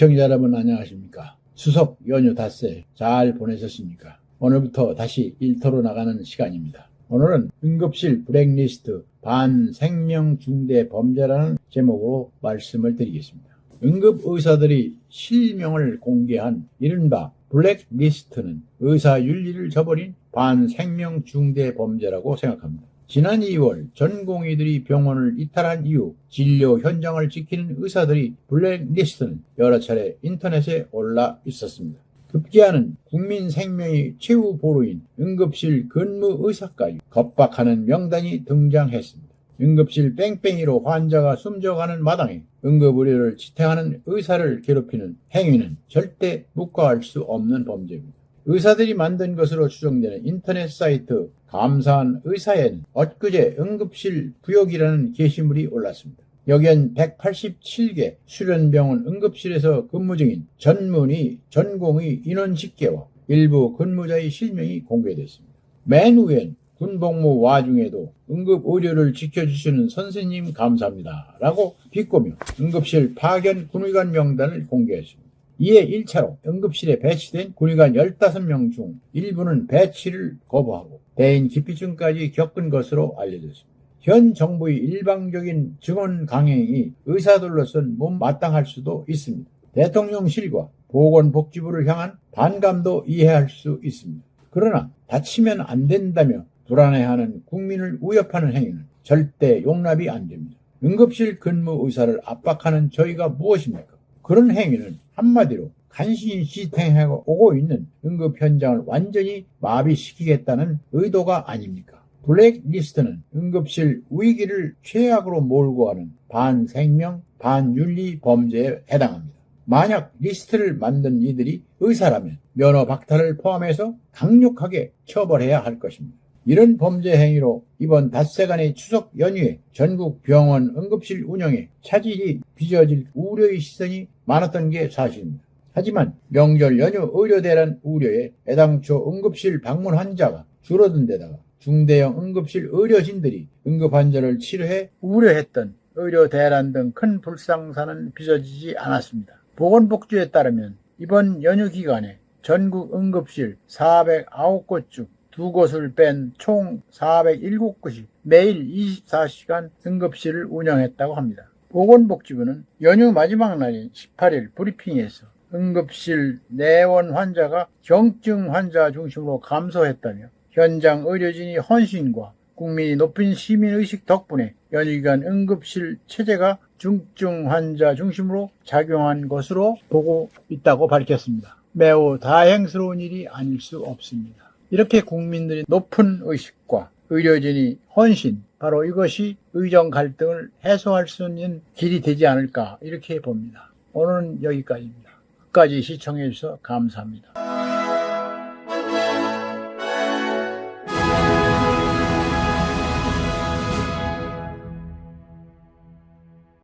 시청자 여러분 안녕하십니까? 수석 연휴 닷새 잘 보내셨습니까? 오늘부터 다시 일터로 나가는 시간입니다. 오늘은 응급실 블랙리스트 반생명 중대 범죄라는 제목으로 말씀을 드리겠습니다. 응급 의사들이 실명을 공개한 이른바 블랙리스트는 의사 윤리를 저버린 반생명 중대 범죄라고 생각합니다. 지난 2월 전공의들이 병원을 이탈한 이후 진료 현장을 지키는 의사들이 블랙리스트는 여러 차례 인터넷에 올라 있었습니다. 급기야는 국민 생명이 최후 보루인 응급실 근무 의사까지 겁박하는 명단이 등장했습니다. 응급실 뺑뺑이로 환자가 숨져가는 마당에 응급의료를 지탱하는 의사를 괴롭히는 행위는 절대 묵과할 수 없는 범죄입니다. 의사들이 만든 것으로 추정되는 인터넷 사이트 감사한 의사에는 엊그제 응급실 부역이라는 게시물이 올랐습니다. 여기엔 187개 수련병원 응급실에서 근무 중인 전문의, 전공의 인원 집계와 일부 근무자의 실명이 공개됐습니다. 맨 위엔 군복무 와중에도 응급 의료를 지켜주시는 선생님 감사합니다. 라고 비꼬며 응급실 파견 군의관 명단을 공개했습니다. 이에 1차로 응급실에 배치된 군의관 15명 중 일부는 배치를 거부하고 대인 기피증까지 겪은 것으로 알려졌습니다. 현 정부의 일방적인 증언 강행이 의사들로선 못마땅할 수도 있습니다. 대통령실과 보건복지부를 향한 반감도 이해할 수 있습니다. 그러나 다치면 안 된다며 불안해하는 국민을 위협하는 행위는 절대 용납이 안 됩니다. 응급실 근무 의사를 압박하는 저희가 무엇입니까? 그런 행위는 한마디로 간신히 지탱하고 오고 있는 응급 현장을 완전히 마비시키겠다는 의도가 아닙니까? 블랙리스트는 응급실 위기를 최악으로 몰고 가는 반생명, 반윤리 범죄에 해당합니다. 만약 리스트를 만든 이들이 의사라면 면허 박탈을 포함해서 강력하게 처벌해야 할 것입니다. 이런 범죄 행위로 이번 닷새간의 추석 연휴에 전국 병원 응급실 운영에 차질이 빚어질 우려의 시선이 많았던 게 사실입니다. 하지만 명절 연휴 의료 대란 우려에 애당초 응급실 방문 환자가 줄어든 데다가 중대형 응급실 의료진들이 응급 환자를 치료해 우려했던 의료 대란 등 큰 불상사는 빚어지지 않았습니다. 보건복지에 따르면 이번 연휴 기간에 전국 응급실 409곳 중 두 곳을 뺀 총 407곳이 매일 24시간 응급실을 운영했다고 합니다. 보건복지부는 연휴 마지막 날인 18일 브리핑에서 응급실 내원 환자가 경증 환자 중심으로 감소했다며 현장 의료진이 헌신과 국민이 높은 시민의식 덕분에 연휴기간 응급실 체제가 중증 환자 중심으로 작용한 것으로 보고 있다고 밝혔습니다. 매우 다행스러운 일이 아닐 수 없습니다. 이렇게 국민들이 높은 의식과 의료진이 헌신, 바로 이것이 의정 갈등을 해소할 수 있는 길이 되지 않을까 이렇게 봅니다. 오늘은 여기까지입니다. 끝까지 시청해 주셔서 감사합니다.